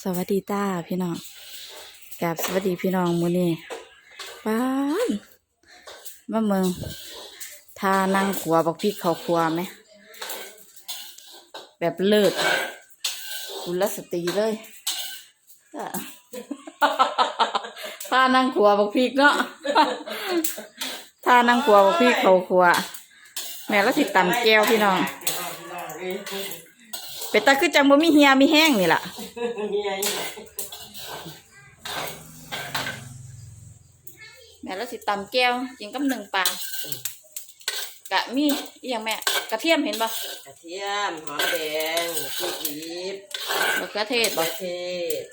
สวัสดีต้าพี่น้องกับสวัสดีพี่น้องมือนี้ป้านมาเมืองทานั่งขัวบักพริกเขาครัวไหม แบบเลิศกุลสตรีเลยอะทานั่งขัวบักพริกเนาะทานั่งขัวบักพริกเขาครัวแม่แล้วสิตำแก้วพี่น้อง เป็ดตาคือจังบ่มีเฮียมีแห้งนี่ล่ะแม่แล้วสิตำแก้วกินกับหนึ่งปลากะมีอีหยังแม่กระเทียมเห็นบ่กระเทียมหอมแดงพริกหยิบมะเขือเทศมะบ่เขือเทศ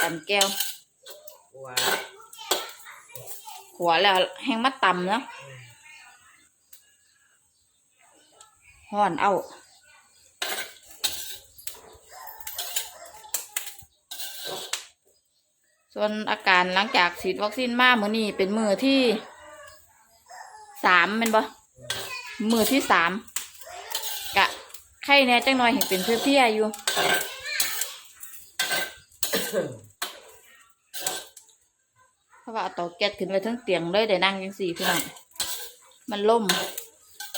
ตำแก้วหัวหัวแล้วแห้งมาตำเนาะห่อนเอา ส่วนอาการหลังจากฉีดวัคซีนมามื้อนี้เป็นมือที่สามแมันบ่มือที่สามกะไข้แหน่จังหน่อยเห็นเป็นเพลียๆอยู่เพราะว่าเอาเตาแก๊สขึ้นไปทั้งเตียงเลยได้นั่งยังสี่พี่น้องมันล่ม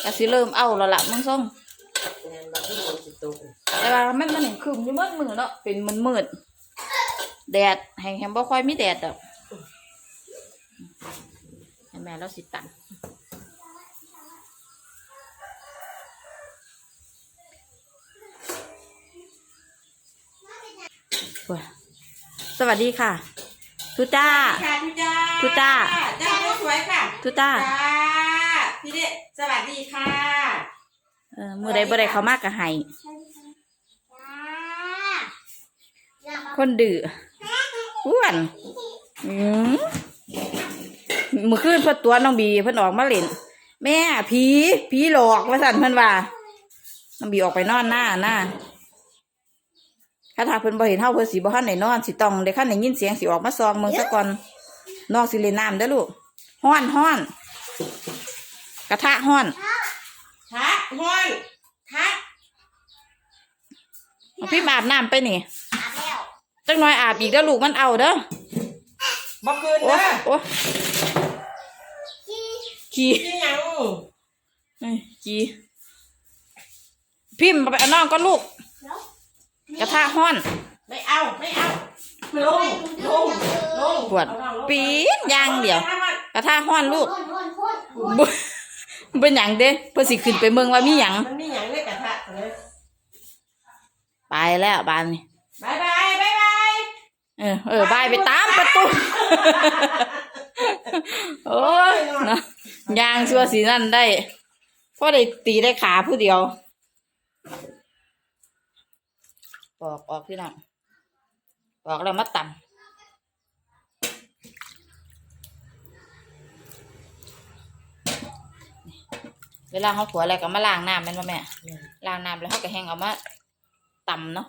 ก็สิเริ่มเอาแล้วล่ะมึงส่งแนนบางที่คนสิตกแต่ว่ามันมันเห็นครึมอยู่มืดมือเนาะเป็นมันมืด แดดแห้งๆบ่ค่อยมีแดดดอกให้แม่เราสิตังว้าสวัสดีค่ะทุจ้าค่ะทุจ้าทุจ้าจ้าสวยค่ะทุจ้าจ้าพี่เด็สวัสดีค่ะเออมือใดบ่ได้เขามากกะให้คนดื้อ อ้วนอืมมือคืนเพิ่นตัวน้องบีเพิ่นออกมาเล่น แม่ผีผีหลอกว่าสั่นเพิ่นว่าน้องบีออกไปนอนหน้าหน้าถ้าถ้าเพิ่นบ่เห็นเฮาเพิ่นสิบ่ทันได้นอนสิต้องได้คันได้ยินเสียงสิออกมาซองเมืองซะก่อนนอกสิเล่นน้ำเด้อลูกฮ้อนฮ้อนกระทะฮ้อนทักฮอนทักเอาพี่อาบน้ำไปนี่ จังน้อยอาบอีกเด้อลูกมันเอาเด้อบ่คืนโอ้เด้อโอ้ขี่พี่หยังเอ้ยขี่พิมพ์ไปเอาน้องก็ลูก กระทะห้อนไม่เอาไม่เอาลงลงลงปวดเอาลงปีดอย่างเดียวอาลงกระทะห้อนลูกบ่เป็นหยังเด้เพื่อสิขึ้นไปเมืองว่ามีหยังมันมีหยังในกระทะเลยไปแล้วบานนี่บายบายบายบาย เออ เออบายไปตามประตู โอ้ยเนาะยางชัวสีนั่นได้เพราะได้ตีได้ขาผู้เดียวปอกออกพี่น้องปอกแล้วมาตำเวลาเขาขัวอะไรก็มาล้างน้ำแม่นป่ะแม่ล้างน้ำแล้วเขาก็แห้งเอามาตำเนาะ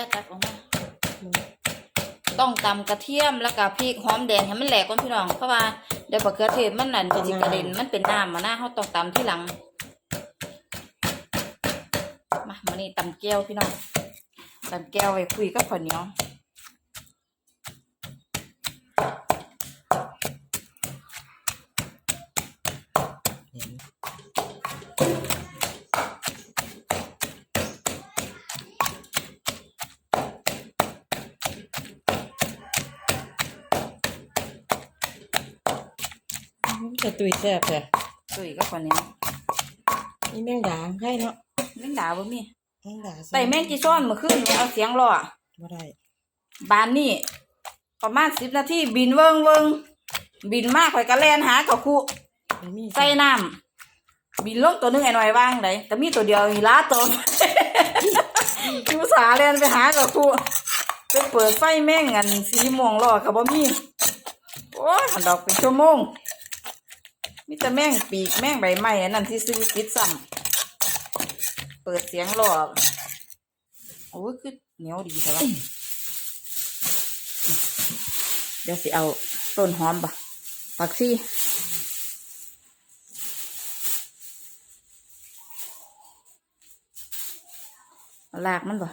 อนประเดี๋ยวประเด็นไม่ถูกเลยจะตักออกมาต้องตำกระเทียมแล้วก็พริกหอมแดงให้มันแหลกก่อนพี่น้องเพราะว่าเดี๋ยวบักเขือเทศมันนั่นจะสิกระเด็นมันเป็นน้ำมาหน้าเขาต้องตำที่หลัง มามานี่ตำแก้วพี่น้องตำแก้วไว้คุยกับข้าวเหนียวจะตุยแซ่บเลยคุยกับข้าวเหนียวนี่แมงดาใช่เนาะแมงดาบ่มีแมงดาใส่แมงจีซ้อนเมื่อคืนนี่เอาเสียงรอบ่ได้บานนี่ประมาณสิบนาทีบินเวิงเวิงบินมากข่อยก็แล่นหากับคู่ไม่มีใส่น้ำบินลงตัวหนึงไอ้หน่อยว่างไหนแต่มีตัวเดียวมีล้าตัวอุตสาห์แล่นไปหากับคู่ไปเปิดไฟแม่งกันสีม่วงรอกับบ่มีโอ้ยหันดอกเป็นชั่วโมง มีแต่แม่งปีกแม่งใบไม้อันนั่นที่ซื้อปิดซ้ำเปิดเสียงรอโอ้ยคือเหนียวดีใช่ปะเดี๋ยวสิเอาต้นหอมปะผักซี่ลากมันปะ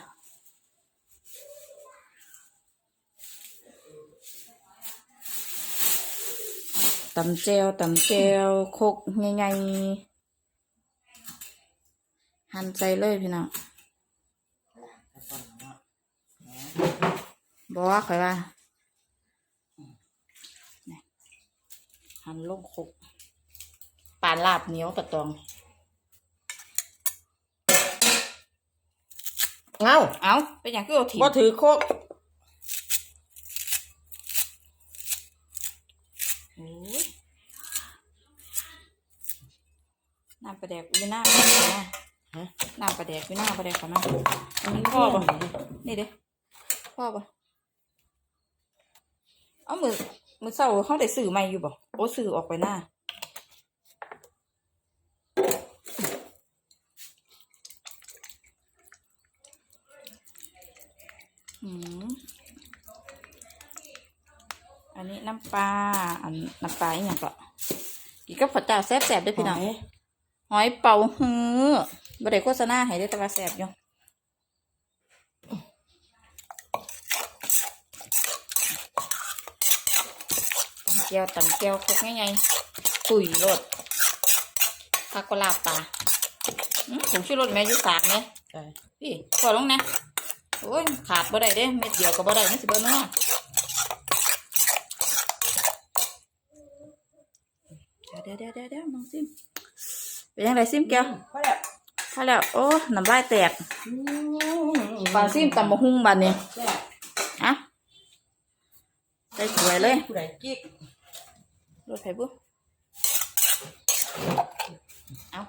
ตำแจวตำแจวโคกใหญ่ๆหั่นใจเลยพี่น้องบอกว่าใครว่าหั่นลงครกปานลาบเหนียวตะตองเอ้าเอาเป็นอย่างคือเอาถิ่มบ่ถือโคกโอ้ย น้ำปลาแดกอยู่หน้าเขามาฮะน้ำปลาแดกอยู่หน้าปลาแดกเขามาอันนี้พ่อปะนี่เด้พ่อปะเอามือมือเศร้าเขาได้สื่อใหม่อยู่บ่โอ้สื่อออกไปหน้าอืมอันนี้น้ำปลาอันน้ำปลาอีกอย่างก็กินกับผัดจ่าแซ่บๆด้วยพี่น้องไหห อยเป่าฮื้อบริโฆษณาให้ได้แต่ว่าแซ่บอยู่ตำเกียวตำเกียวครกง่ายๆตุ๋ยรสผักกะลาบปลาอืมผมชื่อรสแม่อยุสากเนี่ยใช่พี่ขอลงนะโอ้ยขาดบ่ได้เด้เม็ดเดียวก็บ่ได้ไม่สิเบิ่เนาะเดี๋ยวเดี๋ยวเดี๋ยวเดี๋ยวมองซิม เป็นยังไงซิมแก้วพอแล้วพอแล้วโอ้น้ำลายแตกอืมปลาซิมตำบะฮุ่งบานนี้แซ่บอะใส่ถ้วยเลยผู้ใดกิ๊กรถไฟบุเอา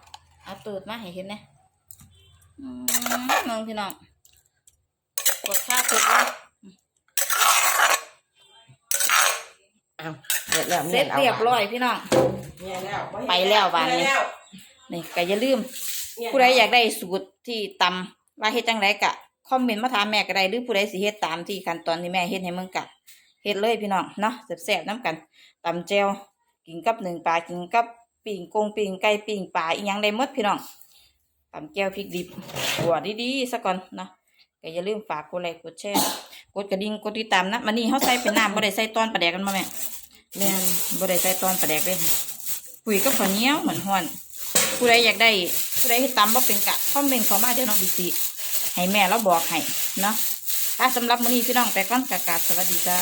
เอาตูดมาให้เห็นนะอืมน้องพี่น้องกดข้าวตุกเลยเอ้าเสร็จแล้วเสร็จเรียบร้อยพี่น้องเนี่ยแล้วไปแล้วบาดนี้ไปแล้ว นี่ก็อย่าลืมเนี่ยผู้ใดอยากได้สูตรที่ตำว่าเฮ็ดจังไดกะคอมเมนต์มาถามแม่ก็ได้หรือผู้ใดสิเฮ็ดตามที่ขั้นตอนที่แม่เฮ็ดให้มึงกะเฮ็ดเลยพี่น้องเนาะแซ่บๆน้ำกันตำแจวกินกับหนึ่งปลากินกับปิ่งกงปิ่งไก่ปิ่งปลาอีหยังได้หมดพี่น้องตำแจวพริกดิบหัวดีๆซะก่อนเนาะก็อย่าลืมฝากกดไลค์กดแชร์กดกระดิ่งกดติดตามนะมันนี่เฮาใส่เป็นน้ำบ่ได้ใส่ตอนปลาแดกกันมาแม่แม่นบ่ได้ใส่ตอนปลาแดกเลยปุ๋ยก็ข้าวเหนียวเหมือนห้อน ผู้ใดอยากได้ผู้ใดที่ตำบ่เป็นกะคอมเมนต์เข้ามาเดี๋ยวน้องบีซีให้แม่เราบอกให้เนาะถ้าสำหรับมื้อนี้พี่น้องไปก่อนกะกาสวัสดีจ้า